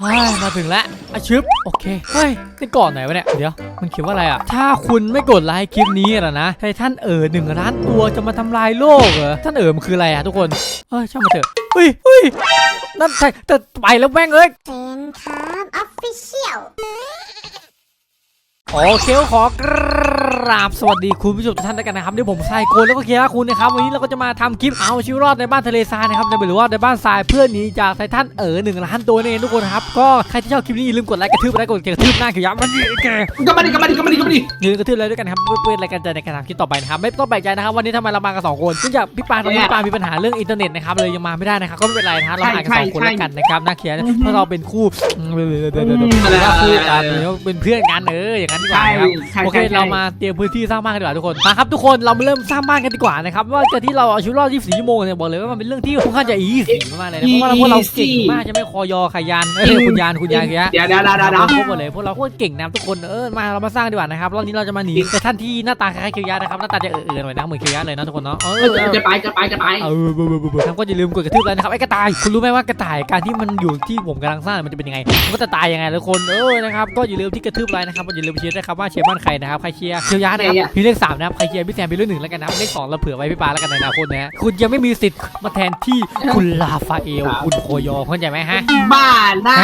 เฮ้ยมาถึงแล้วอาชึบโอเค เฮ้ยนี่ก่อนไหนวะเนี่ย เดี๋ยว มันเขียนว่าอะไรอะ ถ้าคุณไม่กดไลค์คลิปนี้อะนะไททันเอ๋อหนึ่งล้านตัวจะมาทำลายโลกเหรอท่านเอ๋อมันคืออะไรอะทุกคน เฮ้ย ช่างมาเถอะเฮ้ยเฮ้ยนั่นใช่แต่ไปแล้วแม่งเอ้ยเฟนครับออฟฟิเชียล โอเคขอกราบสวัสดีคุณผู้ชมทุกท่านด้วยกันนะครับที่ผมไซโกนแล้วก็เคียร์คุณนะครับวันนี้เราก็จะมาทำคลิปเอาชีวิตรอดในบ้านทะเลทรายนะครับจะเป็นหรือว่าในบ้านทรายเพื่อหนีจากไททันเอ๋อหนึ่งล้านตัวนั่นเองทุกคนครับก็ใครที่ชอบคลิปนี้อย่าลืมกดไลค์กระทืบไลค์กดกระทืบหน้าเขียวยับมันนี่แกก็มาดิก็มาดิก็มาดิก็มาดิอย่าลืมกระทืบเลยด้วยกันครับเพื่อเป็นรายการเจอในการทำคลิปต่อไปนะครับไม่ต้องแปลกใจนะครับวันนี้ทำไมเรามากันสองคนเนื่องจากพี่ปานตอนนี้พี่ปานมีปัญหาเรื่องอินเทอร์เน็ตนะครับเลยยังมาไม่ได้นะครับก็ไม่เป็นไรนะเราหากันสองคนแล้วกันนะครับน่าเคียร์เพราะเราเป็นคู่เดี๋ยวเดี๋ยวเดี๋ยวเดี๋ยวเราคู่อ่าเป็นเพื่อนกันเอออย่างนั้นดีกว่าใช่นะครับใช่โอเคใช่ เรามาเตรียมพื้นที่สร้างบ้านกันดีกว่าทุกคนมาครับทุกคนเรามาเริ่มสร้างบ้านกันดีกว่านะครับว่าจะที่เราเอาชีวิตรอด 24 ชั่วโมงเนี่ยบอกเลยว่ามันเป็นเรื่องที่ค่อนข้างจะอีสีมากเลยนะเพราะว่าพวกเราเก่งมากจะไม่คอยอขยันเอ้ยคุณยานคุณยานเงี้ย เดี๋ยวเดี๋ยวเดี๋ยวเดี๋ยวเราพวกหมดเลยพวกเราโคตรเก่งนะทุกคนเออมาเรามาสร้างดีกว่านะครับรอบนี้เราจะมาหนีแต่ท่านที่หน้าตาคล้ายๆเคียวยะนะครับหน้าตาจะเออๆหน่อยนะเหมือนเคียวยะเลยนะทุกคนเนาะเออเออจะไปจะไปจะไปเออเบอร์เบอร์เบอร์เบอร์ทำก็อย่าลืมกดกระทืบเลยนะครับไอ้กระต่ายคุณรู้ไหมว่ากระต่ายการที่มันอยู่ที่ผมกำลังสร้างมันจะเป็นยังไงมันก็จะตายยังไงทุกคนเออนะครับก็อย่าลืมที่กระทืบไลน์นะครับอย่าลืมเชียร์ด้วยครับว่าเชียร์บ้านใครนะครับใครเชียร์เคียวยะนะครับพี่เลขสามนะครับใครเชียร์พี่แซมเป็นเลขหนึ่งแล้วกันนะครับเลขสองเราเผื่อไว้พี่ปาแล้วกันในอนาคตนะฮะคุณยังไม่มีสิทธิ์มาแทนที่คุณลาฟาเอลคุณโคยอเข้าใจไหมฮะบ้าหน้า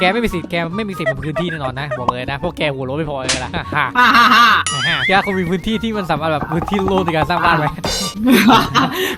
แกไม่มีสิทธิ์แกไม่มีสิทธิ์มาพื้นที่แน่นอนนะบอกเลยนะพวกแกหัวโล้นไม่พอเลยล่ะฮ่าฮ่าฮ่าฮ่าฮ่าแกคงมีพื้นที่ที่มันสามารถแบบพื้นที่โล่งในการสร้างบ้านไหม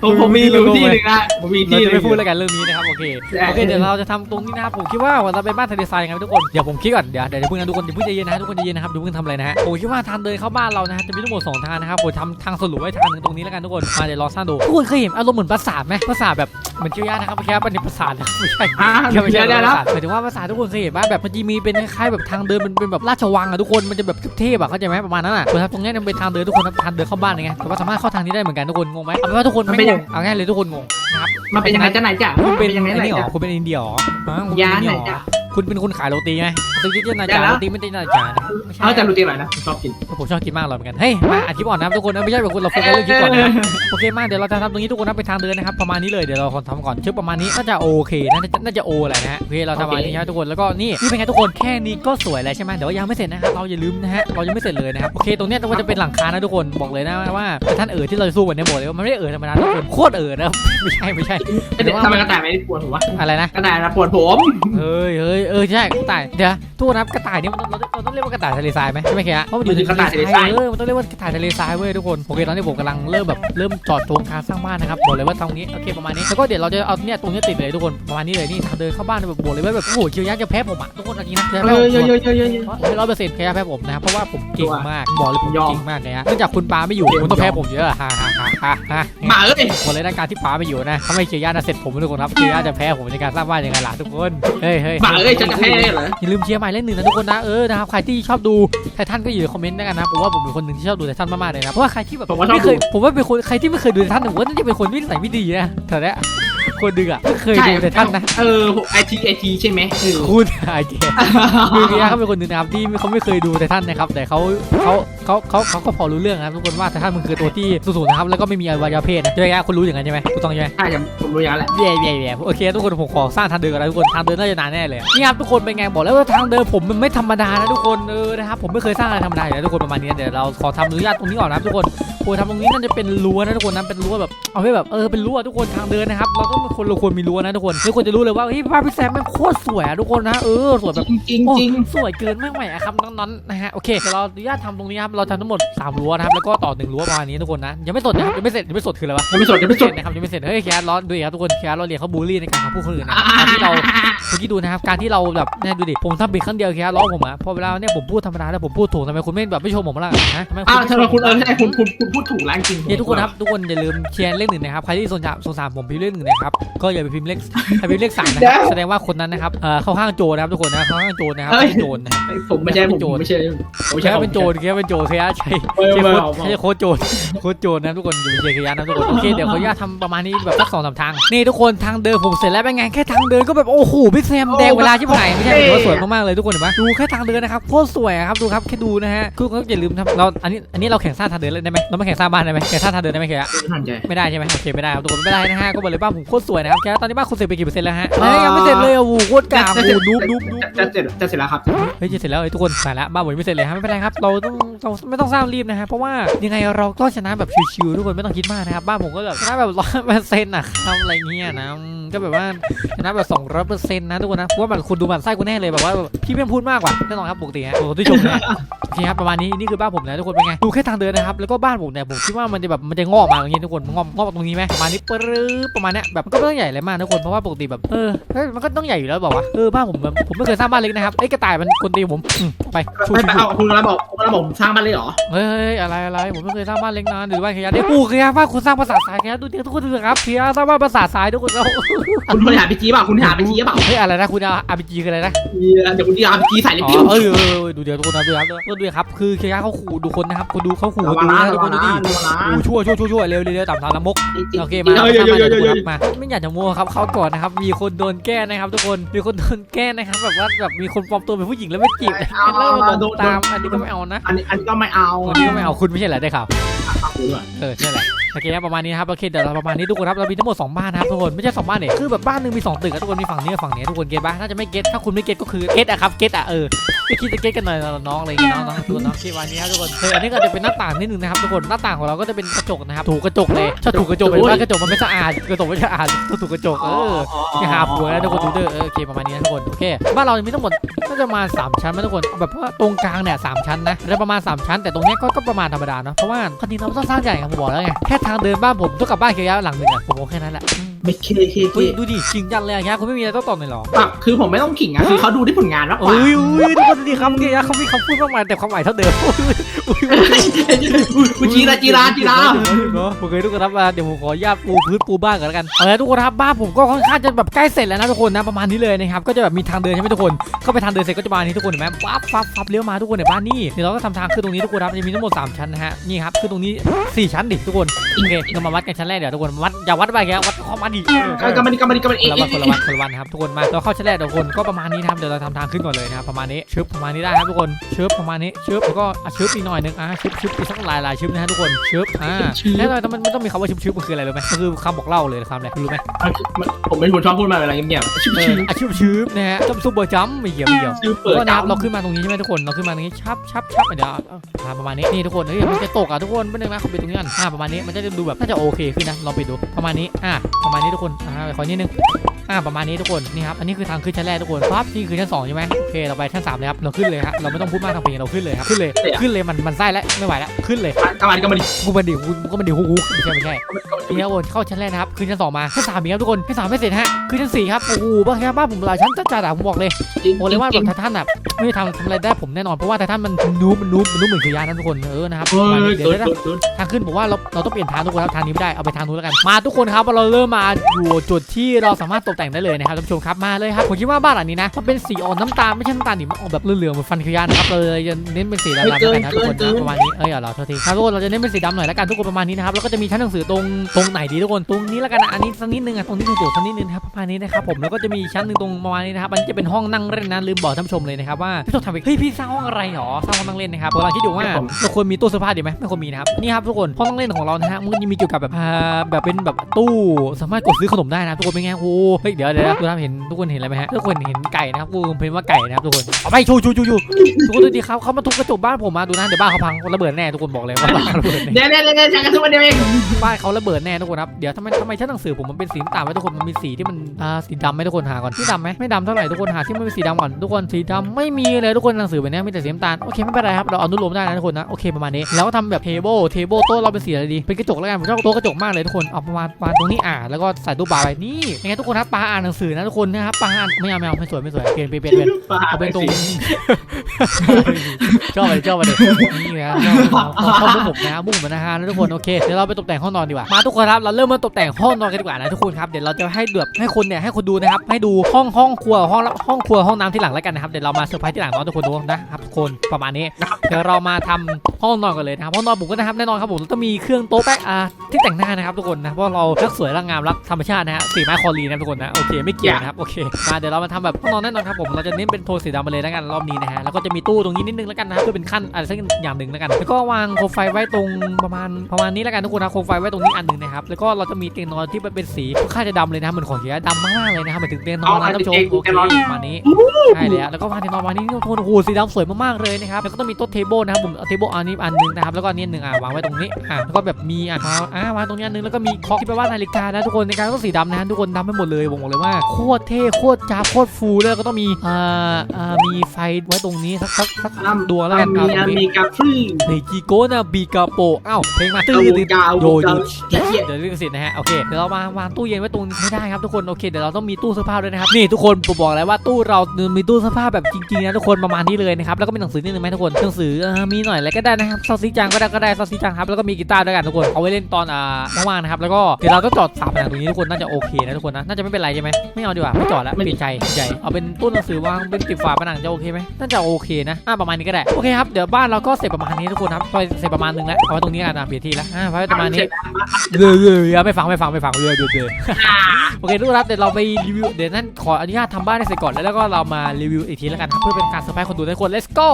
ผมผมมีอยู่ที่หนึ่งนะผมมีเราที่หจะนึ่ไม่งพูดแล้วกันเรื่องนี้นะครับโอเคโอเคเดี๋ยวเราจะทำตรงนี้นะครับผมคิดว่าเราเป็นบ้านทะเลทรายกันทุกคนเดี๋ยวผมคิดก่อนเดี๋ยวเดี๋ยวเพิ่งนะทุกคนเดี๋ยวเพิ่งใจเย็นนะทุกคนใจเย็นนะครับเดี๋ยวเพิ่งทำอะไรนะฮะผมคิดว่าทางเดินเข้าบ้านเรานะฮะจะมีทั้งหมดสองทางนะครับผมทำทางสรุปไว้ทางหนึ่งตรงนี้แล้วกันทุกคนมาเดี๋ยวรอสร้างดูทุกคนเคยเห็นอารมณ์เหมือนปราสาทไหมปราสาทแบบเหมือนเจียวยานะครับไม่ใช่เป็นปราสาทนะไม่ใช่อ่าแค่ไม่เดี๋ใช่ยวเดี๋ยวปนะราสาทหมายถึงว่าปราสาททุกคนเคยเห็นว่าแบบมันจะมีเป็นคล้ายๆแบบทางเดินมันเป็นแบบราชวังอะทุกคนมันจะแบบเทพๆอะเข้าใจไหมประมาณนั้นอะครับตรงเนี้ยมันเป็นทางเดินทุกคนครับทางเดินเข้าบ้านไงแต่ว่าสามารถเข้าทางนี้ได้เหมือนกันทุกคนงงไหมเอาเป็นว่าทุกคนไม่งงเอาง่ายเลยทุกคนงงนะครับมันเป็นยังไงจะไหนจ้ะคุณเป็นยังไงไอ้ไหนนี่เหรอจ้ะคุณเป็นอินเดียเหรอฮะคุณยาเป็นไหนอินเดียเหรจ้ะอ คุณเป็นคนขายโรตีไหมโรตีที่นาจาเดี๋ยวนะโรตีไม่ได้นาจานะไม่ใช่เอาแต่รู้ตีหน่อยนะชอบกินผมชอบกินมากเลยเหมือนกันเฮ้ยมาอัดคลิปก่อนนะครับทุกคนเออไม่ใช่แบบคุณเราโฟกัสเรื่องคลิปก่อนนะโอเคมากเดี๋ยวเราจะทำตรงนี้ทุกคนนะเป็นทางเดินนะครับประมาณนี้เลยเดี๋ยวเราทำก่อนชื่อประมาณนี้น่าจะโอเคน่าจะน่าจะโอแหละนะฮะโอเคเราทำประมาณนี้ครับทุกคนแล้วก็นี่นี่เป็นไงทุกคนแค่นี้ก็สวยแล้วใช่ไหมแต่ว่ายังไม่เสร็จนะครับเราอย่าลืมนะฮะเรายังไม่เสร็จเลยนะครับโอเคตรงเนี้ยมันจะเป็นหลังคานะทุกคนบอกเลยนะว่าท่านเอ๋อที่เราจะสู้กันเนี่ยบอกเลยว่ามันไม่ได้เอ๋อธรรมดาทุกคนโคตรเอ๋อนะครับไม่ใช่ไม่ใช่เดี๋ยวทำไมกระต่ายไม่ได้ปวดหัวอะไรนะกระต่ายนะปวดผมเฮ้ยเฮ้ยเออใช่กระต่ายเดี๋ยวทุกคนครับกระต่ายเนี่ยมันเราเราต้องเรียกว่ากระต่ายทะเลทรายไหมใช่ไหมแค่เพราะมันอยู่ในทะเลทรายเออมันต้องเรียกว่ากระต่ายทะเลทรายเว้ยทุกคนโอเคตอนนี้ผมกำลังเริ่มแบบเริ่มจอดโครงการสร้างบ้านนะครับบอกเลยว่าตรงนี้โอเคประมาณนี้แล้วก็เดี๋ยวเราจะเอาเนี่ยตรงนี้ติดเลยทุกคนประมาณนี้เลยนี่ทางเดินเข้าบ้านแบบบอกเลยว่าแบบโอ้โหเชียวยักษ์จะแพ้ผมอะทุกคนอันนี้นะจะเยแพ้อะผมเยอะเยอะเยอะเยอะเพราะร้อยเปอร์เซ็นต์แพ้แพ้ผมนะครับเพราะว่าผมเก่งมากบอกเลยผมยอมเก่งมากเลยฮะเนื่องจากคุณปาไม่อยู่คุณต้องแพ้ผมเยอะฮ่าฮ่าฮ่าฮ่าฮ่ามาเอ้ยบอกเลยนะการที่ปาไม่อยู่นะถ้าไม่เชียวยักษ์นะเสร็จผมทุกคนครับเชียวยักษ์จะแพ้ผมในการสร้างบ้านยังไงล่ะทุกคนเฮ้ยเฮ้ยมาเอ้ยจะจะแพ้เหรออย่าลืมเชียร์หมายเลขหนึ่งนะทุกคนนะเออนะครับใครที่ชอบดูไททันก็อยู่ในคอมเมนต์ด้วยกันนะผมว่าผมเป็นคนหนึ่งที่ชอบดูไททันมากๆเลยนะเพราะว่าใครที่แบบผมว่าชอบไม่เคยดูผมว่าเป็นคนใครที่ไม่เคยดูไททันผมว่าน่าจะเป็นคนที่นิสัยไม่ดีนะแถวเนี้ย คนดึงอะไม่เคยดูไททันนะเออไอทีไอทีใช่ไหมเออคุณไอเจคือพี่ยาเขาเป็นคนหนึ่งนะครับที่เขาไม่เคยดูไททันนะครับ แต่เขาเขาเขาเขาเขาก็พอรู้เรื่องนะครับทุกคนว่าไททันมันคือตัวที่สูงๆนะครับแล้วก็ไม่มีอวัยวะเพศนะใช่ไหมครับคุณรู้อย่างนั้นใช่ไหมถูกต้องใช่ไหมใช่จะผมรู้อย่างนั้นแหละแย่แย่แย่โอเคทุกคนผมขอสร้างทางเดินก่อนนะทุกคนทางเดินน่าจะนานแน่เลยนี่ครับทุกคนเป็นไงบอกแล้วว่าทางเดินผมมันไม่ธรรมดานะทุกคนเออนะครับผมไม่เคยสร้างอะไรธรรมดาอยู่แล้วทุกคนประมาณนี้เดี๋ยวเราขอทำอนุญาตตรงนี้ก่อนนะครับทุกคน โอ้ยทำตรงนี้น่าจะเป็นรั้วนะทุกคนนะเป็นรั้วแบบเอาไว้แบบเออเป็นรั้วทุกคนทางเดินนะครับเราก็คนเราควรมีรั้วนะทุกคนทุกคนจะรู้เลยว่าเฮ้ยภาพพี่แซมแม่งโคตรสวยอะทุกคนนะเออสวยแบบจริงจริงโอ้จริงสวยเกินมากใหม่อะครับน้องๆนะฮะโอเคเดี๋ยวเราอนุญาตทำตรงนี้ครับเราทำทั้งหมดสามรั้วนะครับแล้วก็ต่อหนึ่งรั้วประมาณนี้ทุกคนนะยังไม่สดนะครับยังไม่เสร็จยังไม่สดคืออะไรวะยังไม่สดยังไม่สเสร็ดจนะครับยังไม่เสร็จเฮ้ยแคสร้อนดูดิครับทุกคนแคสเราเรียนเขาบูลลี่ในการคำพูดคนอื่นนะการที่เราเมื่อกี้ดูนะครับการที่เราแบบเนี่ยดูดิผมทำผิดครั้งเดียวแคสล้อผมอะพอเวลาเนี่ยผมพูดธรรมดาแล้วผมพูดถูกทำไมคุณไม่แบบไม่ชมผมล่ะฮะทำไมคุณอ้าวไม่ทำไมคุณเออใช่คุณคุณคุณพูดถูกแล้วจริงเนี่ยทุกคนครับทุกคนอย่าลืมเชียร์เลขหนึ่งนะครับใครที่สนใจสงสารผมพิมพ์เลขหนึ่งนะครับก็อย่าไปพิมพ์เลขถ้าพิมพ์เลขสามนะครับแสดงว่าคนนั้นนะครับเอ่อเข้าข้างโจรนะครับทุกคนนะเข้าข้างโจรนะครับเป็นโจรนะผมไม่ใช่ผมไม่ใช่ผมไม่ใช่ใช่เป็นโจรแค่เป็นโจรแค่ใช่เออใช่ไม่โค้ดเอาใช่โค้ดโจรโค้ดโจรนะทุกคนอยู่ในเชียร์ขยันนะทุกคนโอเคเดี๋ยวขออนุญาตทำประมาณนี้แบบสักสองสามทางนี่ทุกคนทางเดินผมเสร็จแล้วเป็นไงแค่ทางเดินก็แบบโอ้โหพี่แซมแดงเวลาชิบหายไม่ใช่ถือว่าสวยมากๆเลยทุกคนเห็นไหมดูแค่ทางเดินนะครับโคตรสวยอะครับดูครับแค่ดูนะฮะคือก็อย่าลืมทำเราอันนี้อันนี้เราแข่งสร้างทางเดินเลยได้ไหมเราไม่มาแข่งสร้างบ้านได้ไหมแข่งสร้างทางเดินได้ไหมแค่ไม่ทันใจไม่ได้ใช่ไหมโอเคไม่ได้ครับทุกคนไม่ได้นะฮะก็บอกเลยบ้านผมโคตรสวยนะครับแค่ตอนนี้บ้านคุณเสร็จไปกี่เปอร์เซ็นต์แล้วฮะเฮ้ยยังไม่เสร็จเลยอะโอ้โหโคตรกากโอ้โหนูบนูบนูบจะเสร็จจะเสร็จแล้วครับเฮ้ยจะเสร็จแล้วเฮ้ยทุกคนไปแล้วบ้านผมยังไม่เสร็จเลยฮะไม่เป็นไรครับเราต้องเราไม่ต้องสร้างรีบนะฮะเพราะว่ายังไงเราก็ชนะแบบชิวๆทุกคนไม่ต้องคิดมากนะครับบ้านผมก็แบบชนะแบบร้อยเปอร์เซ็นต์นะครับอะไรเงี้ยนะอืม ก็แบบว่าชนะแบบสองร้อยเปอร์เซ็นต์นะทุกคนนะเพราะว่าแบบคุณดูมันไส้กูแน่เลยแบบว่าแบบพี่ไม่พูดมากกว่าแน่นอนครับปกติฮะโอ้โหที่ชมนะโอเคครับประมาณนี้นี่คือบ้านผมนะทุกคนเป็นไงดูแค่ทางเดินนะครับแล้วก็บ้านผมเนี่ยผมคิดว่ามันจะแบบมันจะงอกมาอย่างเงี้ยทุกคนงอกงอกมาตรงนี้ไหมประมาณนี้ปรื้อประมาณเนี้ยแบบมันก็ไม่ต้องใหญ่เลยมากทุกคนเพราะว่าปกติแบบเออเฮ้ยมันก็ต้องใหญ่อยู่แล้วบอกว่าวะเออบ้านผมแบบผมไม่เคยสร้างบ้านเล็กนะครับไอ้ยกระต่ายมันกวนตีนผมอืมไปชูไม่ชูไปชูเอาคุณกำลังบอกคุณกำลังบอกผมสร้างบ้านเลยเหรอเฮ้ยเฮ้ยอะไรอะไรผมไม่เคยสร้างบ้านเล็กนานหรือบ้านขยะเด็กปูขยะบ้านคุณสร้างภาษาททรายขยะดูดิทุกคนดูสิครับขยะสร้างบ้านภาษาททรายทุกคนเราคุณบริหารพีจีเปล่าคุณบริหารพีจีเปล่าเฮ้ยอะไรนะคุณเอาอาร์พีจีคืออะไรนะเดี๋ยวคุณดีอาร์พีจีใส่เลยอ๋ปิ้วอเออเออเออดูเดี๋ยวทุกคนนะดูครับดูดูครับคือเคยาเขาขู่ดูคนนะครับคุณดูเขาขู่ระวัดูงนะนะทุระกควันงดูนะดิระวังนะโอ้ชั่วชั่วชั่วชั่วเร็วเร็วเร็วต่ำทางละมกโอเคมาเยอะมาเยอะเยอะเยอะมาไม่อยากจะโม้ครับเขาก่อนนะครับ มีคนโดนแกล้งนะครับ ทุกคนมีคนโดนแกล้งนะครับแบบว่าแบบมีคนปลอมตัวเป็นผู้หญิงแล้วไม่จีบแล้วมาหลงตามอันนี้ก็ไม่เอานะอันนี้อันนี้ก็ไม่เอาอันนี้ก็ไม่เอาคุณไม่ใช่เหรอได้ข่าวครับคุณด้วยเออนี่นแหละ โอเคนะประมาณนี้นะครับโอเคเดี๋ยวเราประมาณนี้ทุกคนครับเรามีทั้งหมด2บ้านนะครับทุกคนไม่ใช่2บ้านเนี่ยคือแบบบ้านหนึงมีสองตึกอะทุกคนมีฝั่งนี้กับฝั่งนี้ทุกคนเก็ตปะน่าจะไม่เก็ตถ้าคุณไม่เก็ตก็คือเก็ตอะครับเก็ตอะเออไม่คิดจะเก็ตกันหน่อยเหรอน้องอะไรอย่างเงี้ยน้องน้องทุกคนน้องคิดวันนี้ครับทุกคนเอออันนี้ก็จะเป็นหน้าต่างนิดนึงนะครับทุกคนหน้าต่างของเราก็จะเป็นกระจกนะครับถูกระจกเลยถ้าถูกระจกเป็นว่ากระจกมันไม่สะอาดกระจกไม่สะอาดต้องถูกระจกเอออย่าหาผัวนะทุกคนดูเด้อเออโอเคประมาณนี้นะทุกคนโอเคบ้านเรามีทั้งหมดน่าจะประมาณ3ชั้นนะทุกคนแบบว่าตรงกลางเนี่ยสามชั้นนะแล้วประมาณ 3 ชั้น แต่ตรงเนี้ยก็ก็ประมาณธรรมดาเนาะเพราะว่าคอนนี้เราต้องสร้างใหญ่ครับผมบอกแล้วไงแค่ทางเดินบ้านผมเท่ากับบ้านเคียะหลังหนึ่งอะผมโอแค่นั้นแหละ ไม่เคเคเคเฮ้ยดูดิจริงจังเลยอะแค่คุณไม่มีอะไรต้องตอบหน่อยเหรออะคือผมไม่ต้องขิงอะคือเขาดูที่ผลงานมากกว่า อุ้ยอุ้ยทุกคนดูดิครับเคียะเขามีคำพูดมากมายแต่ความหมายเท่าเดิมอุ้ยอุ้ยอุ้ยคุณจีราจีราจีราเนาะโอเคทุกคนครับมาเดี๋ยวผมขออนุญาตปูพื้นปูบ้านก่อนแล้วกันเอาละทุกคนครับบ้านผมก็ค่อนข้างจะแบบใกล้เสร็จแล้วนะทุกคนนะประมาณนี้เลยนะครับก็จะแบบมีทางเดินใช่ไหมทุกคนเข้าไปทางเดินเสร็จก็จะมานี้ทุกคนเห็นไหมปั๊บปั๊บปั๊บเลี้ยวมาทุกคนในบ้านนี่เดี๋ยวเราก็ทำทางขึ้นตรงนี้ทุกคนครับจะมีทั้งหมด3ชั้นนะฮะนี่ครับคือตรงนี้สี่ชั้นดิทุกคนโอเคเรามาวัดกันชั้นแรกเดี๋ยวทุกคนวัดอย่าวัดไปแกวัดข้อมาดิก็มันก็มันก็มันเอคนงละวันคนละวันคนละวันนะครับทุกคนมาเราเข้าชั้นแรกทุกคนก็ประมาณนี้นะครับเดี๋ยวเราทำทางขึ้นก่อนเลยนะครับประมาณนี้ชึบประมาณนี้ได้ครับทุกคนชึบประมาณนี้ชึบแล้วก็อะชึบอีกหน่อยนึงอะชึบชึบอีกสักหลายหลายชึบนะฮะทุกคนชึบอ่าแล้วทำไมมันต้องมีคำว่าชึบชึบมันคืออะไรรู้ไหมมันคือคำบอกเล่าเลยคำเลยรู้ไหมผมเป็นคนชอบพูดมาเวลาเงียบๆชิบเอชิอบอะชึบชึบนะฮะจำซุปเปอร์จัมไม่เกี่ยวไม่เกี่ยวชื่อเปิดก็นะครับจำเราขึ้นมาตรงนี้ใช่ไหมทุกคนเราขึ้นมาตรงนี้ชับชับชับเดี๋ยวเอาเอาประมาณนี้นี่ทุกคนเฮ้ยมันจะตกอะทุกคนไม่ได้นะเขาไปตรงนี้กันอ่าประมาณนี้มันจะดูแบบน่าจะโอเคขึ้นนะลองไปดูประมาณนี้อ่าประมาณนี้ทุกคนอ่าขอนิดนึง อ่าประมาณนี้ทุกคนนี่ครับอันนี้คือทางขึ้นชั้นแรกทุกคนปั๊บนี่คือชั้นสองใช่ไหมโอเคเราไปชั้นสามเลยครับเราขึ้นเลยครับเราไม่ต้องพูดมากทางเพลงเราขึ้นเลยครับขึ้นเลยขึ้นเลยมันมันไส้แล้วไม่ไหวแล้วขึ้นเลยกำมันก็มันกูมันดิกูก็มันดิฮูฮูไม่ใช่ไม่ใช่นี่ครับผมเข้าชั้นแรกนะครับขึ้นชั้นสองมาชั้นสามอีกครับทุกคนชั้นสามไม่เสร็จฮะขึ้นชั้นสี่ครับโอ้โหบ้านแค่บ้านผมหลายชั้นจัดๆอะผมบอกเลยบอกเลยว่าแบบไททันอะไม่ได้ทำทำอะไรได้ผมแน่นอนเพราะว่าไททันมันนูบมันนูบมันนูบเหมือนคือยานะทุกคนเออนะครับเฮ้ประมาณยนี้เดี๋ยวโดนเดี๋ยวโดนโดนทางขึ้นบอกว่าเราเราต้องเปลี่ยนทางทุกคนครับทางนี้ไม่ได้เอาไปทางนู้นแล้วกันมาทุกคนครับเราเริ่มมาอยู่จุดที่เราสามารถตกแต่งได้เลยนะครับท่านผู้ชมครับมาเลยครับผมคิดว่าบ้านหลังนี้นะมันเป็นสีอ่อนน้ำตาลไม่ใช่น้ำตาลดิมันออกแบบเหลืองๆเหมือนฟันขยานนะครับเราเลยจะเน้นเป็นสีดำๆแล้วกันนะทุกคนนะประมาณนี้เอ้ยอย่าเราโทษทีครับทุกคนเราจะเน้นเป็นสีดำหน่อยแล้วกันทุกคนประมาณนี้นะครับแล้วก็จะมีชั้นหนังสือตรงตรงไหนดีทุกคนตรงนี้แล้วกันนะอันนี้สักนิดนึงอะตรงนี้ถูกๆสักนิดนึงนะครับประมาณนี้นะครับผมแล้วก็จะมีชั้นหนึ่งตรงประมาณนี้นะครับอันนี้จะเป็นห้องนั่งเล่นนะลืมบอกท่านผู้ชมเลยนะครับว่าพี่ต้องทำไปเฮ้ยพี่สร้างห้องอะไรหรอสร้างห้องนั่งเล่นนะครับผมกำลังคิดอยู่ว่าเราควรมีตู้เสื้อผ้าดีไหมไม่ควรมีนะครับนี่ครับทุกคนห้องนั่งเล่นของเรานะฮะมันก็จะมีเกี่ยวกับแบบอ่าแบบเป็นแบบตู้สามารถกดซื้อขนมได้นะทุกคนเป็นไงโอ้เฮ้ยเดี๋ยวเดี๋ยวทุกท่านเห็นทุกคนเห็นอะไรไหมฮะทุกคนเห็นไก่นะครับกูเป็นว่าไก่นะครับทุกคนเอาไปชูชูชูชูทุกคนดูดิครับเขามาทุบกระจกบ้านผมมาดูนะเดี๋ยวบ้านเขาพังระเบิดแน่ทุกคนบอกเลยว่าบ้านเขาระเบิดแน่เดี๋ยวเดี๋ยวเดี๋ยวฉันกระทุ้งมันเดียวเองบ้านเขาระเบิดแน่ทุกคนครับเดี๋ยวทำไมทำไมชั้นหนังสือผมมันเป็นสีน้ำตาลไว้ทุกคนมันมีสีที่มันอ่าสีดำไหมทุกคนหาก่อนที่ดำไหมไม่ดำเท่าไหร่ทุกคนหาที่มันเป็นสีดำก่อนทุกคนสีดำไม่มีเลยทุกคนหนังสือแบบนี้มีแต่สีน้ำตาลโอเคไม่เป็นไรครับเราเอานุโลมได้นะทุกคนนะโอเคประมาณนี้แล้วก็ทำแบบเทเบิลเทเบิลโต๊ะเราเป็นสีอะไรดีเป็นกระจกแล้วกันผมชอบโต๊ะกระจกมากเลยทุกคนเอาประมาณประมาณตรงนี้อ่าแล้วก็ใส่ตู้ปลาไปนี่ยังไงทุกคนครับปลาอ่านหนังสือนะทุกคนนะครับปลาอ่านไม่เอาไม่เอาไม่สวยไม่สวยเปลี่ยนเปลี่ยนเปลี่ยนเปลี่ยนเอาเป็นตรงชอบไปชอบไปเลยนี่นะครับชอบมุกหมกนะมุกหมกนะฮะแล้วทุกคนโอเคเดี๋ยวเราไปตกแต่งห้องนอนดีกว่ามาทุกคนครับเราเริ่มมาตกแต่งห้องนอนกันดีกว่านะทุกคนครับเดี๋ยวเราจะให้เดือบให้คนเนี่ยให้คนดูนะครับให้ดูห้องห้องครัวห้องห้องครัวห้องน้ำที่หลังแล้วกันนะครับเดี๋ยวเรามาเซอร์ไพรส์ที่หลังเน้องทุกคนดูนะครับทุกคนประมาณนี้เดี๋ยวเรามาทำห้องนอนกันเลยนะครับห้องนอนผมก็นะครับแน่นอนครับผมต้องมีเครื่องโต๊ะแป๊กอ่าที่แต่งหน้านะครับทุกคนนะเพราะเรารักสวยรักงามรักธรรมชาตินะฮะสีไม้คอลีนะครับทุกคนนะโอเคไม่เกี่ยวนะครับโอเคมาเดี๋ยวเรามาทำแบบห้องนอนแน่นอนครับผมเราจะเน้นเป็นโทนสีดำมาเลยแล้วกันรอบนี้นะฮะแล้วก็จะมีตู้ตรงนี้นิดนึงแล้วกันนะครับเพื่อเป็นขั้นอะไรสักอย่างหนึ่งแล้วกัน แล้วก็วางโคมไฟไว้ตรงประมาณประมาณนี้แล้วกันทุกคนนะโคมไฟไว้ตรงนี้อันหนึ่งนะครับแล้วก็เราจะมีเตียงนอนที่มันเป็นสีค่อนข้างจะดำเลยนะครับเหมือนของเฮียดำมากๆเลยนะครับหมายถึงเตียงนอนนะท่านผู้ชมโอเคประมาณนี้ใช่แล้วแล้วก็วางเตียงนอนวางนี่ทุกคนโอ้โหสีดำสวยมากๆเลยนะครับแล้วก็ต้องมีโต๊ะเทเบิลนะครับผมเอาเทเบิลอันนี้อันหนึงนะครับแล้วก็อันนี้อันหนึงอะวางไว้ตรงนี้อะแล้วก็แบบมีอะอะวางตรงนี้อันหนึงแล้วก็มีคล็อกที่แปลว่านาฬิกานะทุกคนนาฬิกาก็สีดำนะฮะทุกคนดำไปหมดเลยผมบอกเลยว่าโคตรเท่โคตรจ้าบโคตรฟูเลยแล้วก็ต้องมีอ่าอ่ามีไฟไว้ตรงนี้สักสักสักดวงแล้วกันมีเอาตรงนี้มีกาฟรีในจีโกนะบีกาโปเอ้าเพลงมาตื้อเอาตื้อกาวโยโยเจี๊ยบเดี๋ยวลิขสิทธิ์นะฮะโอเคเดี๋ยวเรามาวางตู้เย็นไว้ตรงนี้ไม่ได้ครับทุกคนโอเคเดี๋ยวเราต้องมีตู้เสื้อผ้าด้วยนะครับนี่ทุกคนผมบอกแล้วว่าตู้เรามีตู้เสื้อผ้าแบบจริงๆนะทุกคนประมาณนี้เลยนะครับแล้วก็มีหนังสือนิดนึงไหมทุกคนหนังสือเออมีหน่อยอะไรก็ได้นะครับซอสซิจังก็ได้ก็ได้ซอสซิจังครับแล้วก็มีกีตาร์ด้วยกันทุกคนเอาไว้เล่นตอนอ่าว่างๆนะครับแล้วก็เดี๋ยวเราก็จอดฝาผนังตรงนี้ทุกคนน่าจะโอเคนะทุกคนนะน่าจะไม่เป็นไรใช่ไหมไม่เอาดีกว่าไม่จอดแล้วเปลี่ยนใจใหญ่เอาเป็นตู้หนังสือวางเป็นติดฝาผนังจะโอเคไหมน่าจะโอเคนะอ่าประมาณนี้ก็ได้โอเคครับเดี๋ยวบ้านเราก็เสร็จประมาณนี้ทุกคนครับไปเสร็จประมาณนึงแล้วเอาไว้ตรงนี้กันนะเปลี่ยนที่แล้วอ่าไว้ประมาณนี้เรื่อยเรื่อยไม่ฟังไม่ฟังไม่ฟังเรื่อยเรื่อยเรื่อยโอเคทุกคนครับเดี๋ยวเราไปรีวิวเดี๋ยวนั่นขออนุญาตทำบ้านให้เสร็จก่อนแล้วก็เรามารีวิวอีกทีแล้วกันครับเพื่อเป็นการเซอร์ไพรส์คนดูทุกคน let's go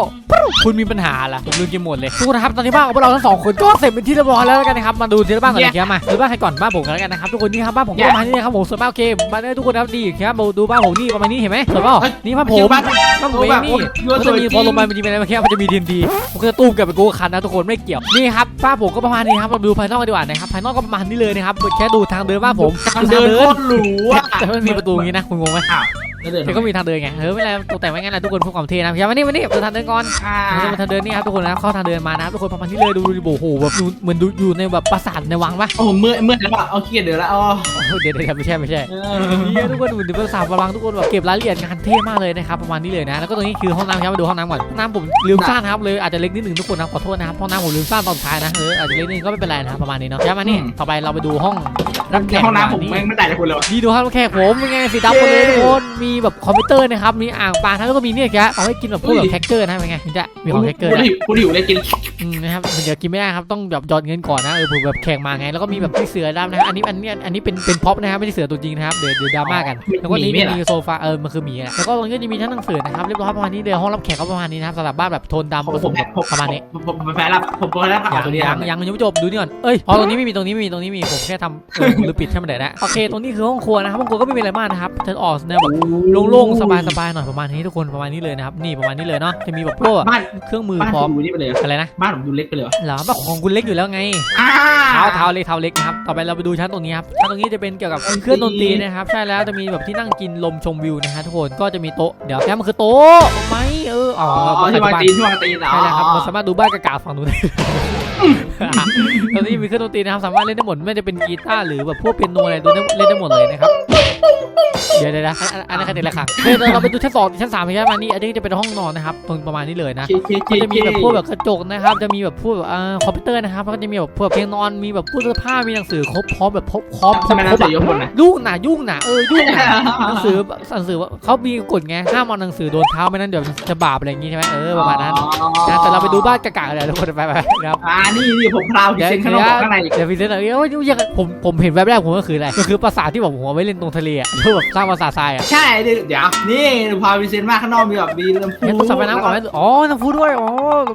คุณมีปัญหาล่ะผมลืมกินหมดเลยทุกคนนะครับตอนนี้บ้านของพวกเราทั้งสองคนก็เสร็จเป็นที่เรียบร้อยแล้วแล้วกันนะครับมาดูทีละบ้านก่อนเลยครับมาดูบ้านใครก่อนบ้านผมกันแล้วกันนะครับทุกคนนี่ครับบ้านผมก็ประมาณนี้นะครับผมสวยมากโอเคมาได้ทุกคนครับดีครับมาดูบ้านผมนี่ประมาณนี้เห็นไหมสวยเปล่านี่บ้านผมบ้านบ้านผมเองนี่มันจะมีพอลงมามันจะมีอะไรมาแค่มันจะมีทีนดีมันก็จะตู้มกับไปกูคันนะทุกคนไม่เกี่ยวนี่ครับบ้านผมก็ประมาณนี้ครับเราดูภายนอกกันดีกว่านะครับภายนอกก็ประมาณนี้เลยนะครับแค่ดูทางเดินบ้านผมทางเดินโคตรหรูอะแต่ไม่มีประตูอย่างนี้นะคุณงงไหม แล้วเดินแต่ก็มีทางเดินไงเออไม่เป็นไรตกแต่งไว้งั้นแหละทุกคนเพื่อความเท่นะพี่มานี่มานี่เดินทางเดินก่อนอ่าเดินทางเดินนี่ครับทุกคนนะเข้าทางเดินมานะครับทุกคนประมาณนี้เลยดูดูโอ้โหแบบดูเหมือนดูอยู่ในแบบปราสาทในวังปะโอ้เมื่อยเมื่อยแล้วอะเอาขี้เกียจเดินแล้วอ๋อโอ้เดี๋ยวเดี๋ยวไม่ใช่ไม่ใช่เอนี่ทุกคนดูในปราสาทวังทุกคนแบบเก็บรายละเอียดงานเท่มากเลยนะครับประมาณนี้เลยนะแล้วก็ตรงนี้คือห้องน้ำครับมาดูห้องน้ำก่อนห้องน้ำผมลืมสร้างนะครับเลยอาจจะเล็กนิดหนึ่งทุกคนนะขอโทษนะครับห้องน้ำผมลืมสร้างตอนท้ายนะเอออาจจะเล็กนิดนึงก็ไม่เป็นไรนะครับประมาณนี้เนาะย้ายมานี่ต่อไปเราไปดูห้อง รับแขในกห้องน้ำผมนี่แม่งไม่ได้เลยคนเลยนี่ดูครับรับแขกผมเป็นไงสีดำหมดเลยทุกคนมีแบบคอมพิวเตอร์นะครับมีอ่างปลาทั้งแล้วก็มีเนี่ยแกเอาไว้กินแบบพวกแบบแฮกเกอร์นะเป็นไงมันจะมีของแฮกเกอร์กูนะหิวกูหิวเลยกินอืมนะครับมันเดี๋ยวกินไม่ได้ครับต้องแบบหยอดเงินก่อนนะเออเผื่อแบบแขกมาไงแล้วก็มีแบบที่เสือดำนะครับอันนี้อันนี้อันนี้เป็นเป็นพ็อปนะครับไม่ใช่เสือตัวจริงนะครับเดี๋ยวเดี๋ยวดราม่ากัน แล้วก็นี้มีโซฟาเออมันคือหมีแหละแล้วก็ตรงนี้จะมีชั้นหนังสือนะครับเรียบร้อยประมาณนี้เลยห้องรับแขกก็ประมาณนี้นะครับสำหรับบ้านแบบโทนดำผสมกับประมาณนี้ผมผมผมแพ้แล้วผมผมแล้วยังตัวนี้ยังยังยังไม่จบดูนี่ก่อนเอ้ยพอตรงนี้ไม่มีตรงนี้ไม่มีตรงนี้มีผมแค่ทำเออหรือปิดใช่ไหมเดี๋ยวนะโอเคตรงนี้คือห้องครัวนะครับห้องครัวก็ไม่มีอะไรมากนะครับจะออกแนวแบบโล่งๆสบายๆหน่อยประมาณนี้ทุกคนประมาณนี้เลยนะครับนี่ประมาณนี้เลยเนาะจะมีแบบพวกบ้านเครื่องมือบ้านพร้อผมมดูนี่ไปเลยอะไรนะบ้านผมดูเล็กไปเลยเหรอบ้านของคุณเล็กอยู่แล้วไงอ้าเท้าเท้าเล็กเท้าเล็กนะครับต่อไปเราไปดูชั้นตรงนี้ครับชั้นตรงนี้จะเป็นเกี่ยวกับเครื่องดนตรีนะครับใช่แล้วจะมีแบบที่นั่งกินลมชมวิวนะฮะทุกคนก็จะมีโต๊ะเดี๋ยวแค่มันคือโต๊ะไหมเอออ๋อ๋ออที่วางตีนที่วางตีนใช่แล้วครับเราสามารถดูบ้านกากาฝั่งนู้นได้ ตอนนี้มีเครื่องดนตรีนะครับสามารถเล่นได้หมดไม่ว่าจะเป็นกีตาร์หรือแบบพวกเปียโนอะไรดูได้เล่นได้หมดเลยนะครับเดี๋ยวเดี๋ยวนะอันอันนั้นแค่เด็กละครั้งเดี๋ยวเราไปดูชั้นสองชั้นสามใช่ไหมนี่อันนี้จะเป็นห้องนอนนะครับตรงประมาณนี้เลยนะก็จะมีแบบพวกแบบกระจกนะครับ จะมีแบบพวกแบบเอ่อคอมพิวเตอร์นะครับแล้วก็จะมีแบบพวกเตียงนอนมีแบบตู้เสื้อผ้ามีหนังสือครบพร้อมแบบครบพร้อมครทำบไมครเราบใส่อะยกคนนะยุ่งหนายุ่งหนาเออยุ่งหนาหนังสือหนังสือว่าเขามีกฎไงห้ามเอาหนังสือโดนเท้าไม่นั้นเดี๋ยวจะบาปอะไรอย่างงี้ใช่ไหมเออประมาณนั้นนะแต่เราไปดูบ้านกากาเลยทุกคนไปไปนะครับอ่านี่นี่ผมพราวพิเดี๋ยวเศษข้างนอกข้างในอีกเดี๋ยวพี่เซนเอ้ยว่ายังผมผมเห็นแวบแรกผมก็คืออะไรก็คือปราสาทที่แบบผมเอาไว้เล่นตรงทะเลอะที่แบบสร้างปราสาททรายอะใช่เดี๋ยวนี่พาพิเศษมากข้างนอกมีแบบมีลำพูเห็นต้องสับไปน้ำก่อนไหมอ๋อน้ำพุด้วยอ๋อ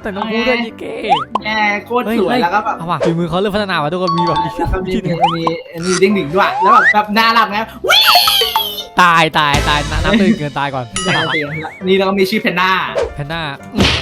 แต่น้ำพุด้วยยี่เก้แง่โคตรสวยแล้วก็แบบเอาว่ะฝีมือเขาเริ่มพัฒนาว่ะทุกคนมีแบบแล้วก็มีมีมีมีเด้งดึงด้วยแล้วแบบแบบน่ารักนะวิ่ง ตายตายตายน้ำตื่นเกินตายก่อนนี่แล้วก็มีชื่อเพนด้าแพนด้า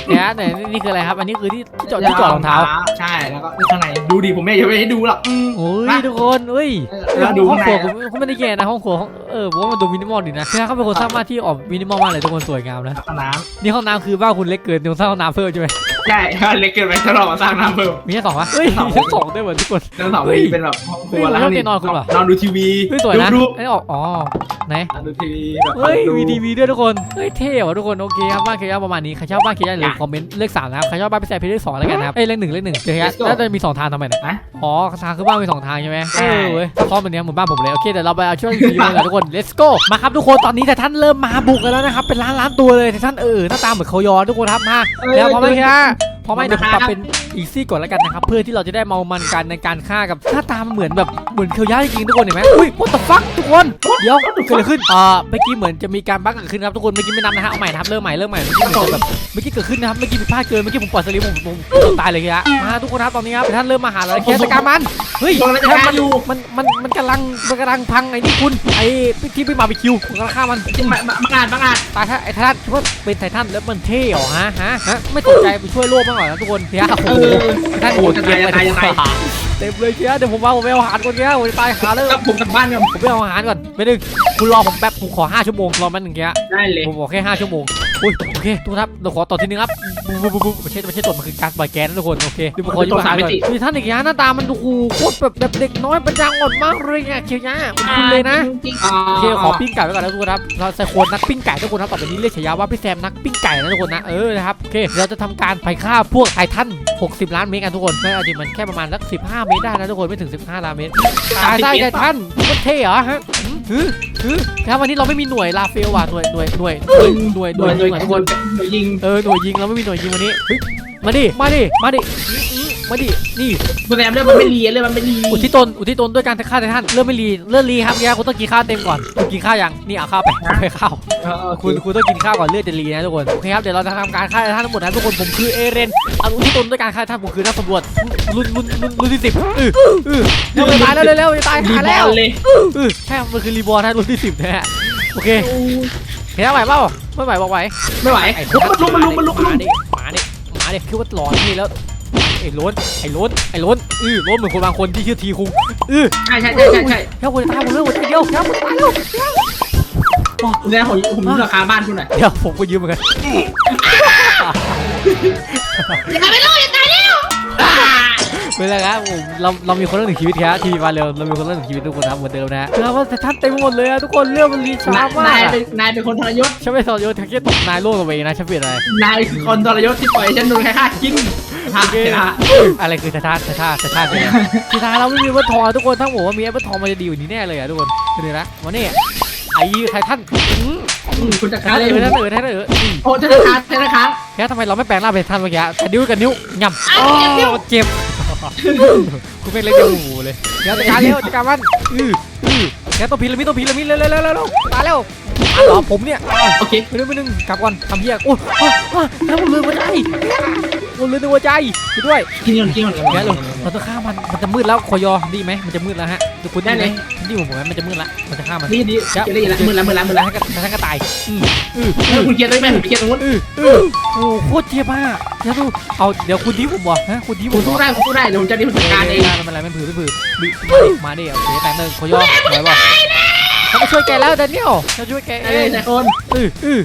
เนี่ยแต่นี่คืออะไรครับ อันนี้คือที่ที่จอดที่จอดรองเท้าใช่แล้วก็นี่ข้างในดูดิผมไม่อยากจะไปให้ดูหรอกอืม โอ้ยทุกคนเอ้ยเออเราดูห้องข้างคในรัวผมเขาไม่ได้แย่นะห้องครัวห้องเออผมว่ามันดูมินิมอลดีนะคือเขาเป็นคนสร้างบ้านที่ออกมินิมอลมากเลยทุกคนสวยงามนะ ห้องน้นี่ห้องน้ำคือบ้านคุณเล็กเกินเดี๋ยวสร้างห้องน้ำเพิ่มใช่ไหมำใช่เล็กเกินไปถ้าเรามาสร้างน้ำเพิ่ม มีแค่สองวะเฮ้ยมีแค่สองด้วยเหมือนทุกคนทั้งสองเฮ้ยเป็นแบบห้องครัวเฮ้ยแล้วห้องที่นอนคุณเหรอ นอนดูทีวีเฮ้ยสวยนะดูอันนี้ออกอ๋อไหนดูทีวีแบบเฮ้ยดูมีทีวีด้วยทุกคน เฮ้ยเท่ว่ะทุกคนโอเคครับบ้านเคยาประมาณนี้ใครชอบบ้านเคยาอย่าลืมคอมเมนต์เลขสามนะครับใครชอบบ้านพิเศษเพจเลขสองแล้วกันนะครับเอ้ยเลขหนึ่งเลขหนึ่งเคยาน่าจะมีสองทางทำไมเนี่ยนะ อ๋อทางคือบ้านมีสองทางใช่ไหมใช่ เออเว้ยซับซ้อนแบบเนี้ยเหมือนบ้านผมเลยโอเคเดี๋ยวเราไปเอาช่วงรีวิวกันเลยทุกคน let's go มาครับทุกคนตอนนี้แต่ท่านเริ่มมาบุกกันแล้วนะครับเป็นล้านล้านตัวเลยแต่ท่านเออหน้าตาเหมือนเขายอทุกคนครับมาแล้วพร้อมไหมครับ Yeah. เพราะไม่เดี๋ยวผมปรับเป็นอีซี่ก่อนแล้วกันนะครับ เพื่อที่เราจะได้เมามันกันในการฆ่ากับหน้าตามันเหมือนแบบเหมือนเคียวย่าจริงๆทุกคนเห็นไหมอุ้ย what the fuck ทุกคน เดี๋ยวเกิดอะไรขึ้นอ่าเมื่อกี้เหมือนจะมีการบั๊กเกิดขึ้นครับทุกคนเมื่อกี้ไม่นับนะฮะเอาใหม่นะครับเริ่มใหม่เริ่มใหม่เมื่อกี้เหมือนจะแบบเมื่อกี้เกิดขึ้นนะครับเมื่อกี้ผิดพลาดเกินเมื่อกี้ผมปล่อยสลิปผมผมผมตายเลยครับมาทุกคนครับตอนนี้ครับท่านเริ่มมาหาแล้วเคลียร์จัดการมันเฮ้ยกำลังจะท่านกามัรนอยู่มันมันมันกำลังมันกำลังพังไอ้นี่คุณไอ้ที่พี่มาไปคิวผมกำลังฆ่ามันมามาบังอาจบังอาจตายท่านไอ้ท่านคิดว่าเป็นไททันแล้วมันเท่เหรอฮะฮะฮะไม่สนใจไปช่วยโลกบ้างเหรอนะทุกคนเพียโอ้เอโหอท่านโอ้จะตายจะตายจะตายเต็มเลยเพียเดี๋ยวผมมาผมไปเอาอาหารก่อนเพียผมจะตายหาเลยแล้วผมกลับบ้านกันผมไปเอาอาหารก่อนไม่ดึงคุณรอผมแป๊บผมขอ5ชั่วโมงรอแป๊บหนึงเพียได้เลยผมบอกแค่5ชั่วโมง อุ้ยโอเคทุกท่านเราขอต่อทีนึงครับบุ๊บบุ๊บบุ๊บไม่ใช่ไม่ใช่ตดมันคือการปล่อยแก๊สนะทุกคนโอเคเดี๋ยวผมขอยิ้มอาหารก่อนมีท่านอีกอย่างหน้าตามันดูโคตรแบบแบบเด็กน้อยปัญญาอ่อนมากเลยไงเคียวยะคุณเลยนะจริงๆอ่าโอเคขอปิ้งไก่ไว้ก่อนนะทุกคนครับเราใส่โคนนักปิ้งไก่ทุกคนครับต่อไปนี้เรียกฉายาว่าพี่แซมนักปิ้งไก่นะทุกคนนะเออนะครับโอเคเราจะทำการไปฆ่าพวกไททัน60 ล้านเมตรกันทุกคนไม่เอาจริงมันแค่ประมาณสัก15 เมตรได้นะทุกคนไม่ถึง 15 ล้านเมตรตายได้ไททันมันเท่เหรอฮะ ครับวันนี้เราไม่มีหน่วยลาเฟลว่ะหน่วยหน่วยหน่วยหน่วยหน่วยหโดน่วยยโดยิยงอะทุกคนยยิงเออหน่วยยิงเราไม่มีหน่วยยิงวันนี้เฮ้ยมาดิมาดิมาดิ มาดิ นี่ คุณแซมเรื่องมันไม่รีเรื่องมันไม่รีอุทิศตน อุทิศตนด้วยการฆ่าไททันเริ่มไม่รีเริ่มรีครับเนี่ยคุณต้องกินข้าวเต็มก่อนคุณกินข้าวยัง นี่เอาข้าวไปเอาไปข้าว เออเออคุณคุณต้องกินข้าวก่อนเลือดจะรีนะทุกคนโอเคครับเดี๋ยวเราจะทำการฆ่าท่านทั้งหมดนะทุกคนผมคือเอเรนเอาอุทิศตนด้วยการฆ่าท่านผมคือนักสำรวจรุ่นรุ่นรุ่นรุ่นที่สิบอืออือเร็วตายแล้วเร็วๆจะตายรีหาบแล้อวลเลยอือใช่มันคือรีบอร์นะรุ่นที่สิบนะฮะโอเคเห็นไหวเปล่าไม่ไหวบอกไหวไม่ไหวไอ้มันลุมมันลุมมันลุมมันลุมามดิมาดิมาดิคิดว่าหลอนนี่แล้ว ไอ้ล้นไอ้ล้นไอ้ล้นอือล้นเหมือนคนบางคนที่ชื่อทีคุงอือใช่ใช่ใช่ใช่ใช่แค่คนตายหมดเลยหมดเดียวแค่คนตายแล้วคุณแซมผมผมยืมราคาบ้านคุณหน่อยเดี๋ยวผมก็ยืมเหมือนกันอย่าไปโลกอย่าตายแล้วไม่เป็นไรครับผมเราเรามีคนละหนึ่งชีวิตครับทีวีมาเร็วเรามีคนละหนึ่งชีวิตทุกคนครับเหมือนเดิมนะฮะคือว่าแต่ท่านเต็มไปหมดเลยอะทุกคนเรื่องมันรีช้ามานายกอะเป็นนายเป็นคนทรยศฉันไม่สอนโยนทักเก็ตตกนายโลกตัวเองนะฉันเปลี่ยนอะไรนายคือคนทรยศที่ปล่อยให้ฉันโดนใครฆ่ากิน ฮะโอเคฮะอะไรคือทาทาทาทาทาทาเนี่ยทีทาเราไม่มีวัตทองอะทุกคนถ้าบอกว่ามีวัตทองมันจะดีกว่านี้แน่เลยอะทุกคนคือนี่นะวันนี้ไอ้ไททันอืมอืมคุณจะไทฆ่าทันเลยเออไททันเออไททันเอออืมโอ้ธนาคารธนาคารแค่ทำไมเราไม่แปลงร่างเป็นไททันเมื่อกี้กระดิ้วกับนิ้วง่ำอ๋อเจ็บคุณเป็นเล็กเดียวหูเลยเดี๋ยวจัดการเร็วจัดการมันอืออือแค่ต้องพินละมิดต้องพินละมิดเร็วเร็วเร็วเร็วเร็วตายแล้วมาเหรอผมเนี่ยโอเคไปนึงไปนึงกลับก่อนทำเพี้ยโอ้ยอ้าวอ้าวแล้วหมดเลยหัวใจหมด เลยในหัวใจไปด้วยกินก่อนกินก่อนเดี๋ยวเราเราต้องฆ่ามันมันจะมืดแล้วคอยอดีไหมมันจะมืดแล้วฮะทุกคนได้เลยดีผมผมมันจะมืดละมันจะฆ่ามันดีดีจะได้ยินละมือละมือละมือแล้วละให้กันแล้วให้กันตายอืออือแล้วคุณเคลียร์ได้ไหมผมเคลียร์ตรงนู้นอืออือโอ้โคตรเจ็บมากเดี๋ยวดูเอาเดี๋ยวคุณที่ผมบอกฮะคุณที่ผผมมสู้ได้ผมสู้ได้เดี๋ยวผมจะได้ผมจัดการเองไม่เป็นไรไม่เป็นไรไม่ผือไม่ผือมาดิโอเคแต่เนินคอยอไหวบ่เขาไปช่วยแกแล้วแดเนียลเขาช่วยแกเอเอ้ยงนายคนอืออือ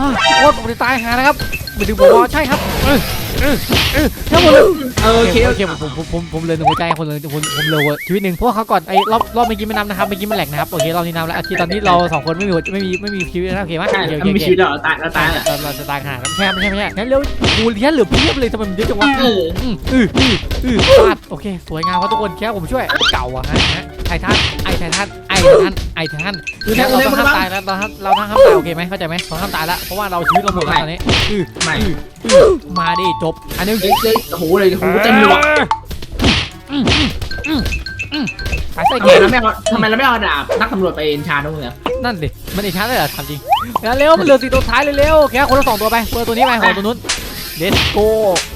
อ่าโคตรผมจะตายหานะครับไม่ถึงผมว่าใช่ครับเออเออเออทั้งหมดเลยเออโอเคโอโอเคเคผมผมผมผมเลยหนึ่งหัวใจคนเลยผมผมเลยชีวิตหนึ่งเพราะว่าเขาก่อนไอ้รอบรอบเมื่อกี้ไม่นับนะครับเมื่อกี้มันแหลกนะครับโอเครอบนี้นับแล้วโอเคตอนนี้เราสองคนไม่มีหัวไม่มีไม่มีชีวิตแล้วโอเคไหมใช่โอเคโอมันมีเคชีวิตเราตายเราตายแหละเราเราจะตายขนาดนั้นไม่ใช่ไม่ใช่ไม่ใช่งั้นเร็วกูเลี้ยงเหลือเพียบเลยทำไมมันเยอะจังวะ เอออืมอืออืออือฟาดโอเค สวยงามครับทุกคนแค่ผมช่วย เก่าอะฮะฮะไททันไอไททัน ไอไททันไอไททันคือเราต้องห้ามตายแล้วเราห้ามเราต้องห้ามตายโอเคไหมเข้าใจไหมเราห้ามตายแล้วเพราะว่าเราชีวิตเราหมดแล้วตอนนี้อือไม่อืออือมาดิจบ อันนี้เอ้ยเอ้ยโอ้โหเลยโอ้โหเต็มเลยว่ะสายใส่ทำเกไมมเราไม่เอาทำไมเราไม่เอาดาบนักสำรวจไปเอ็นชาร์ตรงเนี่ยนั่นดิมันอีกชั้นเลยเหรอถามจริงงั้นเร็วมันเหลือสี่ตัวท้ายเลยเร็วแค่คนละสองตัวไปเปิดตัวนี้ไปของตัวนู้น เดสโก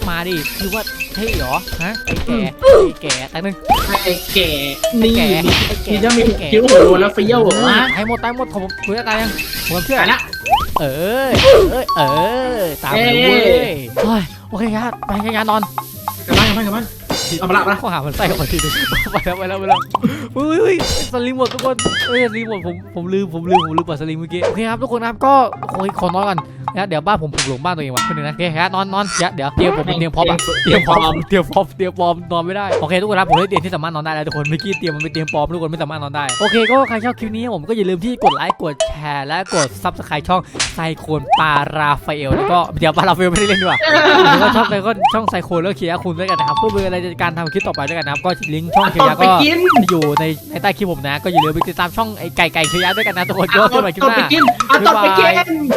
มาดิคือว่าเท่เหรอฮะไอ้แก่ไอ้แก่แต่นึงไอ้แก่นี่แก่ที่จะมีคิ้วหัวโลนแล้วเฟี้ยวเหรอวะตายหมดตายหมดผมคุยตายยังผมเชื่อตายละเออเออเออตามไปเว้ยเฮ้ยโอเคครับไปงานนอนกลับบ้านกลับบ้านกลับบ้าน เอามาละมาละข้อหามันใส่เข้าไปทีนึงไปแล้วไปแล้วไปแล้วอุ้ยอุ้ยสลิงหมดทุกคนเอ้ยสลิงหมดผมผมลืมผมลืมผมลืมเปิดสลิงเมื่อกี้โอเคครับทุกคนครับก็โอ้ยขอนอนก่อนนะเดี๋ยวบ้านผมผมหลงบ้านตัวเองว่ะคนนึ่งนะโอเคครับนอนนอนเดี๋ยวเดี๋ยวเตียงผมเป็นเตียงพร้อมอะเตียงพร้อมเตียงพร้อมเตียงพร้อมนอนไม่ได้โอเคทุกคนครับผมได้เตียงที่สามารถนอนได้แล้วทุกคนเมื่อกี้เตียงมันเป็นเตียงปลอมทุกคนไม่สามารถนอนได้โอเคก็ใครชอบคลิปนี้ผมก็อย่าลืมที่กดไลค์กดแชร์และกดซับสไครต์ช่องไซโคนปาราฟาเอลแล้วก็เดี๋ยวปาราฟาเอลไม่ได้เล่นด้วยแล้วก็ชอบไซโคนช่องไซโคนแล้วเคลียร์คุณด้วยกันนะครับเพื่อเบอร์อะไรจะการทำคลิปต่อไปด้วยกันนะครับ ก็ลิงก์ช่องเคียร์ก็อยู่ในในใต้คลิปผมนะ ก็อย่าลืมไปติดตามช่องไอ้ไก่ไก่เคียร์ด้วยกันนะทุกคนก็เจอกันใหม่คลิปหน้าเไปกิน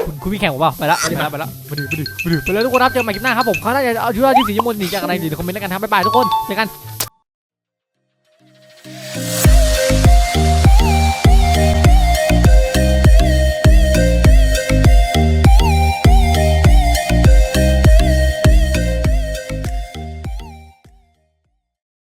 คุณคุณพี่แข่งผมเปล่าไปละไปละไปละไปดูไปดูไปดูไปแล้วทุกคนรับเจอใหม่คลิปหน้าครับผมเขาน่าจะเอาชื่อที่สีชมพูหนีจากอะไรดีคอมเมนต์แล้วกันครับบ๊ายบายทุกคนเจอกัน